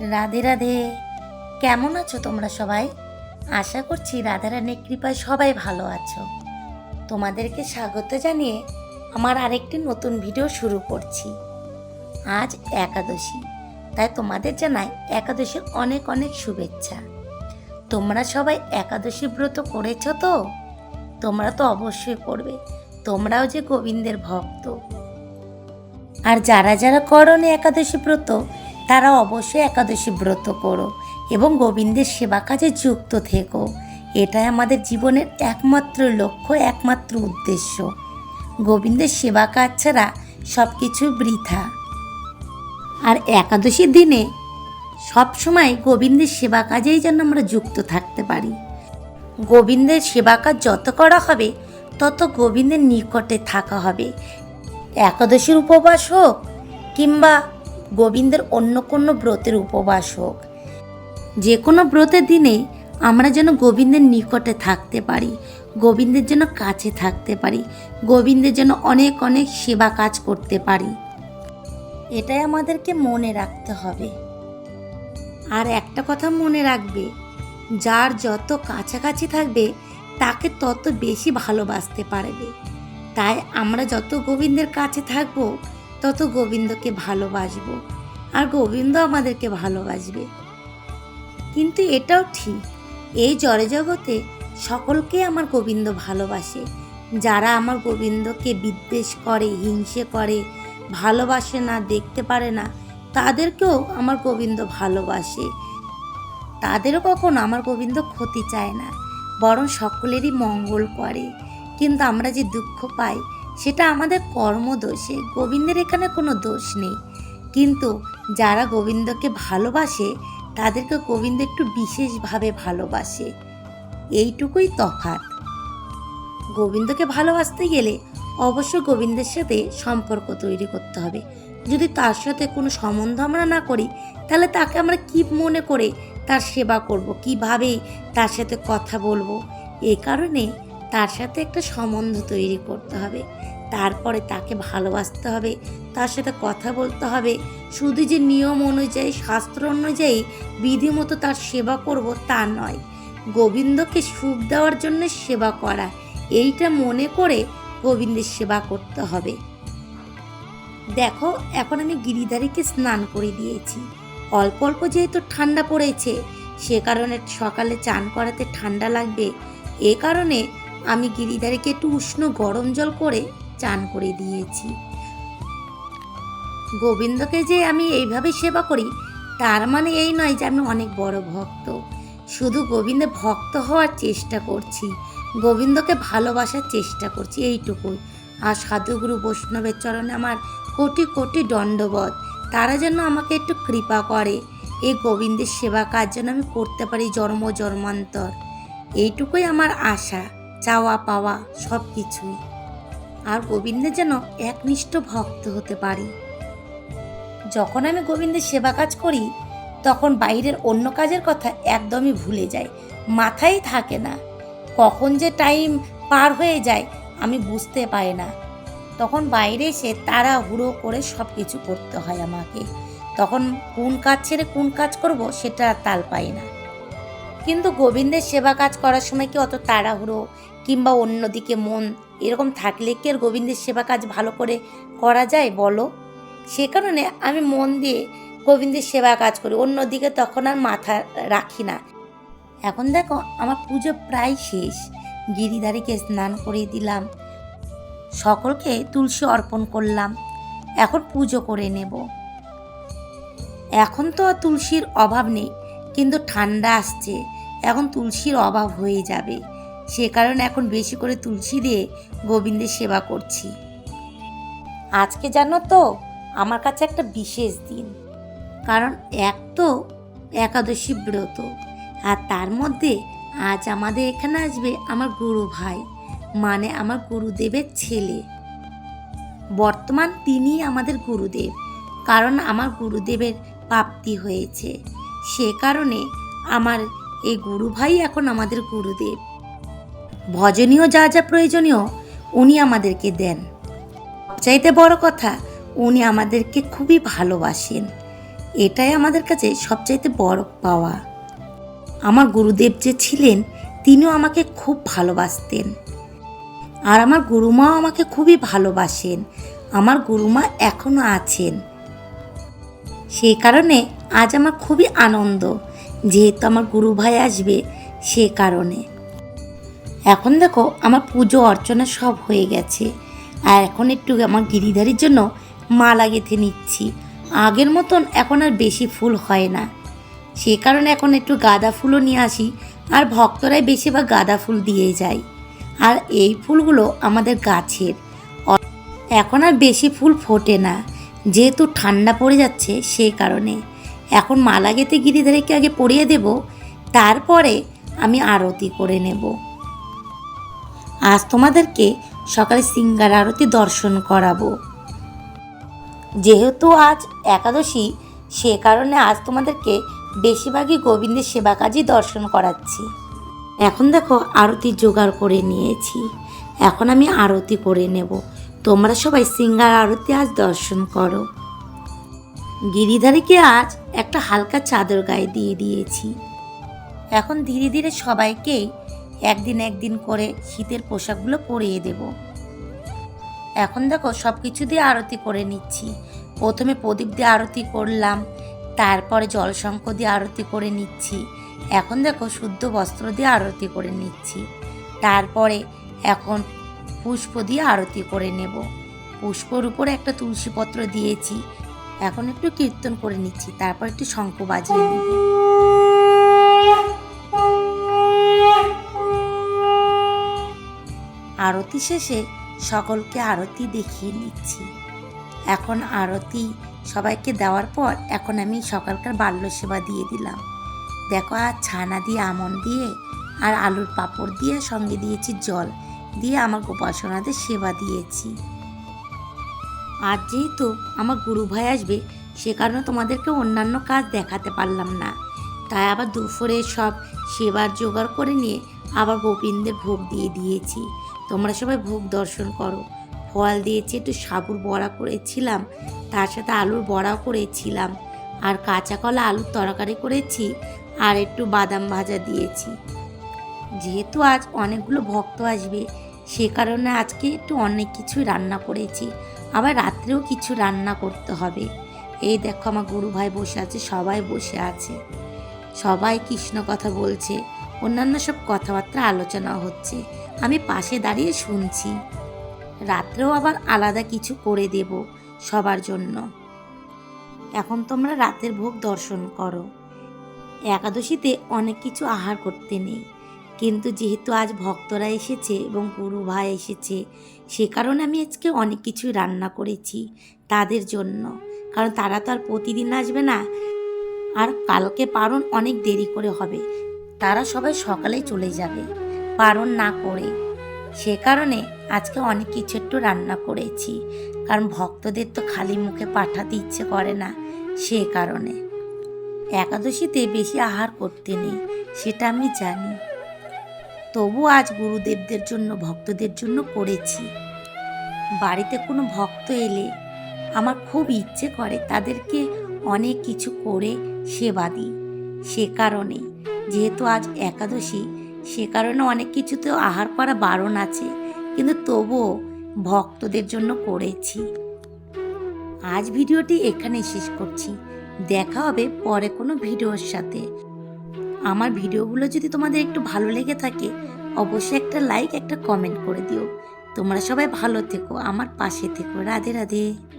রাধে রাধে। কেমন আছো তোমরা সবাই? আশা করছি রাধারানীর কৃপায় সবাই ভালো আছো। তোমাদেরকে স্বাগত জানিয়ে আমার আরেকটি নতুন ভিডিও শুরু করছি। আজ একাদশী, তাই তোমাদের জানাই একাদশীর অনেক অনেক শুভেচ্ছা। তোমরা সবাই একাদশী ব্রত করেছ তো? তোমরা তো অবশ্যই করবে। তোমরাও যে গোবিন্দের ভক্ত। আর যারা যারা করনি একাদশী ব্রত তারা অবশ্যই একাদশী ব্রত করো এবং গোবিন্দের সেবা কাজে যুক্ত থেকো। এটাই আমাদের জীবনের একমাত্র লক্ষ্য, একমাত্র উদ্দেশ্য। গোবিন্দের সেবা কাজ ছাড়া সব কিছু বৃথা। আর একাদশীর দিনে সবসময় গোবিন্দের সেবা কাজেই যেন আমরা যুক্ত থাকতে পারি। গোবিন্দের সেবা কাজ যত করা হবে, তত গোবিন্দের নিকটে থাকা হবে। একাদশীর উপবাস হোক কিংবা গোবিন্দের অন্য কোনো ব্রতের উপবাস হোক। যে কোনো ব্রতের দিনে আমরা যেন গোবিন্দের নিকটে থাকতে পারি, গোবিন্দের যেন কাছে থাকতে পারি, গোবিন্দের যেন অনেক অনেক সেবা কাজ করতে পারি। এটাই আমাদেরকে মনে রাখতে হবে। আর একটা কথা মনে রাখবে, যার যত কাছাকাছি থাকবে, তাকে তত বেশি ভালোবাসতে পারবে। তাই আমরা যত গোবিন্দের কাছে থাকব তত গোবিন্দকে ভালোবাসব। আর গোবিন্দ আমাদেরকে ভালোবাসবে। কিন্তু এটাও ঠিক, এই জড়ে জগতে সকলকে আমার গোবিন্দ ভালোবাসে। যারা আমার গোবিন্দকে বিদ্বেষ করে, হিংসে করে, ভালোবাসে না, দেখতে পারে না, তাদেরকেও আমার গোবিন্দ ভালোবাসে। তাদেরও কখনো আমার গোবিন্দ ক্ষতি চায় না, বরং সকলেরই মঙ্গল করে। কিন্তু আমরা যে দুঃখ পাই সেটা আমাদের কর্মদোষে। গোবিন্দের এখানে কোনো দোষ নেই। কিন্তু যারা গোবিন্দকে ভালোবাসে, তাদেরকে গোবিন্দ একটু বিশেষভাবে ভালোবাসে। এইটুকুই তফাৎ। গোবিন্দকে ভালোবাসতে গেলে অবশ্য গোবিন্দের সাথে সম্পর্ক তৈরি করতে হবে। যদি তার সাথে কোনো সম্বন্ধ আমরা না করি, তাহলে তাকে আমরা কি মনে করে তার সেবা করব? কীভাবে তার সাথে কথা বলব? এই কারণে তার সাথে একটা সম্বন্ধ তৈরি করতে হবে। তারপরে তাকে ভালোবাসতে হবে, তার সাথে কথা বলতে হবে। শুধু যে নিয়ম অনুযায়ী, শাস্ত্র অনুযায়ী বিধিমতো তার সেবা করব তা নয়। গোবিন্দকে সুখ দেওয়ার জন্য সেবা করা, এইটা মনে করে গোবিন্দের সেবা করতে হবে। দেখো, এখন আমি গিরিধারীকে স্নান করে দিয়েছি। অল্প অল্প যেহেতু ঠান্ডা পড়েছে, সে কারণে সকালে চান করাতে ঠান্ডা লাগবে। এ কারণে আমি গিরিধারীকে একটু উষ্ণ গরম জল করে চান করে দিয়েছি। গোবিন্দকে যে আমি এইভাবে সেবা করি, তার মানে এই নয় যে আমি অনেক বড় ভক্ত। শুধু গোবিন্দের ভক্ত হওয়ার চেষ্টা করছি, গোবিন্দকে ভালোবাসার চেষ্টা করছি এইটুকুই। আর সাধুগুরু বৈষ্ণবের চরণে আমার কোটি কোটি দণ্ডবধ, তারা যেন আমাকে একটু কৃপা করে। এই গোবিন্দের সেবা কাজ যেন আমি করতে পারি জন্ম জন্মান্তর। এইটুকুই আমার আশা। চাওয়া পাওয়া সব কিছুই। আর গোবিন্দের যেন একনিষ্ঠ ভক্ত হতে পারি। যখন আমি গোবিন্দের সেবা কাজ করি, তখন বাইরের অন্য কাজের কথা একদমই ভুলে যাই। মাথায় থাকে না। কখন যে টাইম পার হয়ে যায়, আমি বুঝতে পারি না। তখন বাইরে এসে তারা হুড়ো করে সব কিছু করতে হয় আমাকে। তখন কোন কাজ ছেড়ে কোন কাজ করব, সেটা তাল পাই না। কিন্তু গোবিন্দের সেবা কাজ করার সময় কি অত তাড়াহুড়ো কিংবা অন্যদিকে মন? এরকম থাকলে কি আর গোবিন্দের সেবা কাজ ভালো করে করা যায় বলো? সে কারণে আমি মন দিয়ে গোবিন্দের সেবা কাজ করি, অন্যদিকে তখন আর মাথা রাখি না। এখন দেখো, আমার পুজো প্রায় শেষ। গিরিধারীকে স্নান করিয়ে দিলাম। সকলকে তুলসী অর্পণ করলাম। এখন পুজো করে নেব। এখন তো আর তুলসীর অভাব নেই, কিন্তু ঠান্ডা আসছে। এখন তুলসীর অভাব হয়ে যাবে। সে কারণে এখন বেশি করে তুলসী দিয়ে গোবিন্দের সেবা করছি। আজকে জানো তো, আমার কাছে একটা বিশেষ দিন। কারণ এক তো একাদশী ব্রত, আর তার মধ্যে আজ আমাদের এখানে আসবে আমার গুরু ভাই মানে আমার গুরুদেবের ছেলে। বর্তমান তিনি আমাদের গুরুদেব, কারণ আমার গুরুদেবের প্রাপ্তি হয়েছে। সে কারণে আমার এই গুরু ভাই এখন আমাদের গুরুদেব। ভজনীয় যা যা প্রয়োজনীয়, উনি আমাদেরকে দেন। চাইতে বড় কথা, উনি আমাদেরকে খুবই ভালোবাসেন। এটাই আমাদের কাছে সবচাইতে বড় পাওয়া। আমার গুরুদেব যে ছিলেন, তিনিও আমাকে খুব ভালোবাসতেন। আর আমার গুরুমাও আমাকে খুবই ভালোবাসেন। আমার গুরুমা এখনও আছেন। সেই কারণে আজ আমার খুবই আনন্দ। যেহেতু আমার গুরু ভাই আসবে সে কারণে। এখন দেখো, আমার পুজো, অর্চনা সব হয়ে গেছে। আর এখন একটু আমার গিরিধারীর জন্য মালা গেঁথে নিচ্ছি। আগের মতন এখন আর বেশি ফুল হয় না। সে কারণে এখন একটু গাঁদা ফুলও নিয়ে আসি। আর ভক্তরাই বেশিরভাগ গাঁদা ফুল দিয়ে যায়। আর এই ফুলগুলো আমাদের গাছের। এখন আর বেশি ফুল ফোটে না। যেহেতু ঠান্ডা পড়ে যাচ্ছে সেই কারণে। এখন মালা গেতে গিরিধারীকে আগে পরিয়ে দেব, তারপরে আমি আরতি করে নেব। আজ তোমাদেরকে সকালে সিঙ্গার আরতি দর্শন করাবো। যেহেতু আজ একাদশী, সে কারণে আজ তোমাদেরকে বেশিরভাগই গোবিন্দের সেবা কাজই দর্শন করাচ্ছি। এখন দেখো আরতি জোগাড় করে নিয়েছি। এখন আমি আরতি করে নেব। তোমরা সবাই সিঙ্গার আরতি আজ দর্শন করো। গিরিধারীকে আজ একটা হালকা চাদর গায়ে দিয়ে দিয়েছি। এখন ধীরে ধীরে সবাইকেই একদিন একদিন করে শীতের পোশাকগুলো পরিয়ে দেব। এখন দেখো সব কিছু দিয়ে আরতি করে নিচ্ছি। প্রথমে প্রদীপ দিয়ে আরতি করলাম, তারপরে জলশঙ্খ দিয়ে আরতি করে নিচ্ছি। এখন দেখো শুদ্ধ বস্ত্র দিয়ে আরতি করে নিচ্ছি। তারপরে এখন পুষ্প দিয়ে আরতি করে নেব। পুষ্পর উপরে একটা তুলসী পত্র দিয়েছি এখন একটু কীর্তন করে নিচ্ছি, তারপর একটু শঙ্খ বাজিয়ে নেব। আরতি শেষে সকলকে আরতি দেখিয়ে নিচ্ছি। এখন আরতি সবাইকে দেওয়ার পর এখন আমি সকালকার বাল্য সেবা দিয়ে দিলাম। দেখো, আর ছানা দিয়ে আমন দিয়ে আর আলুর পাঁপড় দিয়ে সঙ্গে দিয়েছি জল, দিয়ে আমার গোপাসনাদের সেবা দিয়েছি। আজ যেহেতু আমার গুরু ভাই আসবে, সে কারণে তোমাদেরকে অন্যান্য কাজ দেখাতে পারলাম না। তাই আবার দুপুরে সব সেবার জোগাড় করে নিয়ে আবার গোবিন্দের ভোগ দিয়ে দিয়েছি। তোমরা সবাই ভোগ দর্শন করো। ফল দিয়েছি, একটু সাবুর বড়া করেছিলাম, তার সাথে আলুর বড়াও করেছিলাম, আর কাঁচা কলা আলুর তরকারি করেছি, আর একটু বাদাম ভাজা দিয়েছি। যেহেতু আজ অনেকগুলো ভক্ত আসবে, সে কারণে আজকে একটু অনেক কিছুই রান্না করেছি। আবার রাত্রেও কিছু রান্না করতে হবে। এই দেখো আমার গুরু ভাই বসে আছে, সবাই বসে আছে। সবাই কৃষ্ণ কথা বলছে, অন্যান্য সব কথাবার্তা আলোচনা হচ্ছে। আমি পাশে দাঁড়িয়ে শুনছি। রাত্রেও আবার আলাদা কিছু করে দেব সবার জন্য। এখন তোমরা রাতের ভোগ দর্শন করো। একাদশীতে অনেক কিছু আহার করতে নেই। কিন্তু যেহেতু আজ ভক্তরা এসেছে এবং গুরু ভাই এসেছে, সে কারণে আমি আজকে অনেক কিছুই রান্না করেছি তাদের জন্য। কারণ তারা তো আর প্রতিদিন আসবে না। আর কালকে পারণ অনেক দেরি করে হবে। তারা সবাই সকালেই চলে যাবে। পারণ না করে। সে কারণে আজকে অনেক কিছু একটু রান্না করেছি। কারণ ভক্তদের তো খালি মুখে পাঠাতে ইচ্ছে করে না সে কারণে। একাদশীতে বেশি আহার করতে নেই, সেটা আমি জানি। তবু আজ গুরুদেবদের জন্য, ভক্তদের জন্য করেছি। বাড়িতে কোনো ভক্ত এলে আমার খুব ইচ্ছে করে, তাদেরকে অনেক কিছু করে সেবা দিই। সে কারণে, যেহেতু আজ একাদশী, সে কারণে অনেক কিছুতেও আহার করা বারণ আছে, কিন্তু তবুও ভক্তদের জন্য করেছি। আজ ভিডিওটি এখানেই শেষ করছি। দেখা হবে পরে কোনো ভিডিওর সাথে। আমার ভিডিওগুলো যদি তোমাদের একটু ভালো লেগে থাকে, অবশ্যই একটা লাইক একটা কমেন্ট করে দিও। তোমরা সবাই ভালো থেকো, আমার পাশে থেকো। রাধে রাধে।